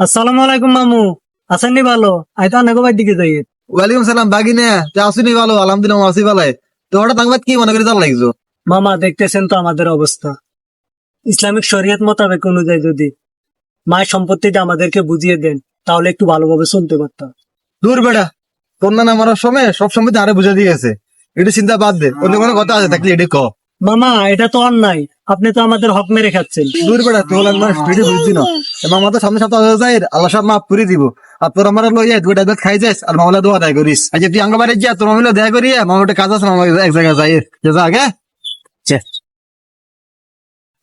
আসসালামু আলাইকুম মামু। ভালো? আই তো অনেক দিকে যাই। ওয়ালাইকুম সালাম বাগিনে। তে আসুনি ভালো আলহামদুলিল্লাহ আসি ভালাই। তো হঠাৎ কি মনে করে তার লাগছো? মামা দেখতেছেন তো আমাদের অবস্থা। ইসলামিক শরিয়ত মোতাবেক অনুযায়ী যদি মায়ের সম্পত্তিটা আমাদেরকে বুঝিয়ে দেন তাহলে একটু ভালোভাবে চলতে পারতাম। দূর বেড়া। তোর না মারার সময় সব সময় আরে বুঝে দিয়েছে এটা চিন্তা বাদ দে অন্য কোনো কথা আছে থাকলে এটি ক। মামা এটা তো অন্যায়। আপনি তো আমাদের হক মেরে খাচ্ছেন। দূর বেড়া তোর আমার ভিডিও বুঝছি না। এবং আমাদের সামনে সপ্তাহ যাই আল্লাহ সব মাফ করে দিব। আর তোর আমার লই যাই দুইটা খাই যাস আর মামলা দোয়া দেয় করিস। আর যে তুই আঙ্গ বাড়ি যা তোর মামলা দেয়া করি মামাটা কাজ আছে মামা এক জায়গায় যাই। যে যা আগে।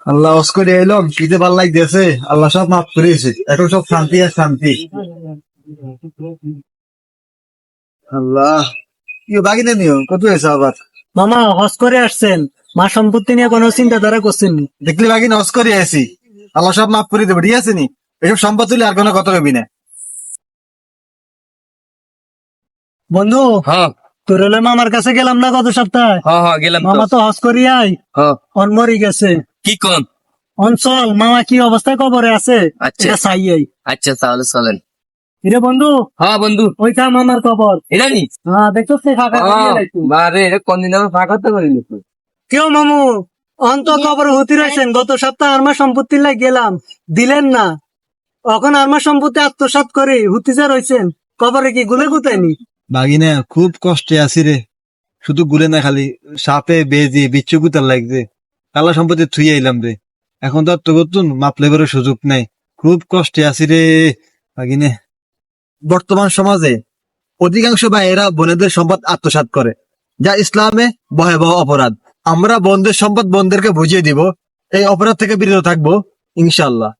আল্লাহ অস করে এলাম শীতে ভালো লাগতেছে। আল্লাহ সব মাফ করেছে। এখন সব শান্তি আর শান্তি। আল্লাহ। কি বাগিনে নিও কত হয়েছে আবার? মামা হজ করে আসছেন। মা সম্পত্তি নিয়ে কোনো চিন্তাধারা করছেন নি। দেখলি বাগিনে অস করে আসি আল্লাহ সব মাফ করে দেবে ঠিক আছে নি? এসব সম্পদ তুলে আর কোনো কথা কবি না। বন্ধু হ্যাঁ। তোর হলে মামার কাছে গেলাম না গত সপ্তাহে? হ্যাঁ হ্যাঁ গেলাম তো। মামা তো হজ করিয়াই। হ্যাঁ। অনমরি গেছে। কি কোন? অঞ্চল মামা কি অবস্থায় কবরে আছে? আচ্ছা। এটা চাইয়াই। আচ্ছা তাহলে চলেন। রে বন্ধু? হ্যাঁ বন্ধু। ওইটা মামার কবর। এটা নি? হ্যাঁ দেখছ সে ফাঁকা। বারে এটা কোন দিন আমি ফাঁকা তো করিনি। কেউ মামু? অন্ত কবর হতে রয়েছেন। গত সপ্তাহে আমার সম্পত্তি লাই গেলাম। দিলেন না। এখন আমার সম্পত্তি আত্মসাৎ করে হুতিজা রয়েছেন। কবরে কি গুলে গুতায়নি বাগিনা খুব কষ্টে আছি রে। শুধু গুলে না খালি সাপে বেজি বিচ্ছু গুতার লাগছে। কালা সম্পত্তি থুই আইলাম রে। এখন তো আর তো নতুন মাপ লেবারের সুযোগ নাই। খুব কষ্টে আছি রে বাগিনে। বর্তমান সমাজে অধিকাংশ ভাইয়েরা বোনেদের সম্পদ আত্মসাৎ করে যা ইসলামে ভয়াবহ অপরাধ। আমরা বন্ধের সম্পদ বন্ধেরকে বুঝিয়ে দিব এই অপরাধ থেকে বিরত থাকব ইনশাল্লাহ